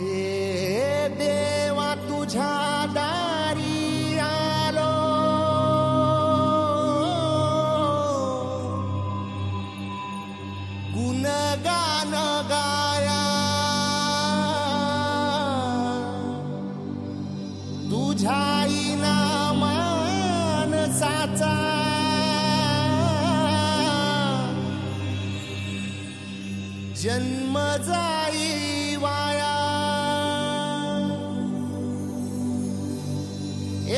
ए देवा तुझ्या दारी आलो. गुणगान गाया. तुझ्या इनामान साचा. जन्म जाई वाया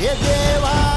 Yeah,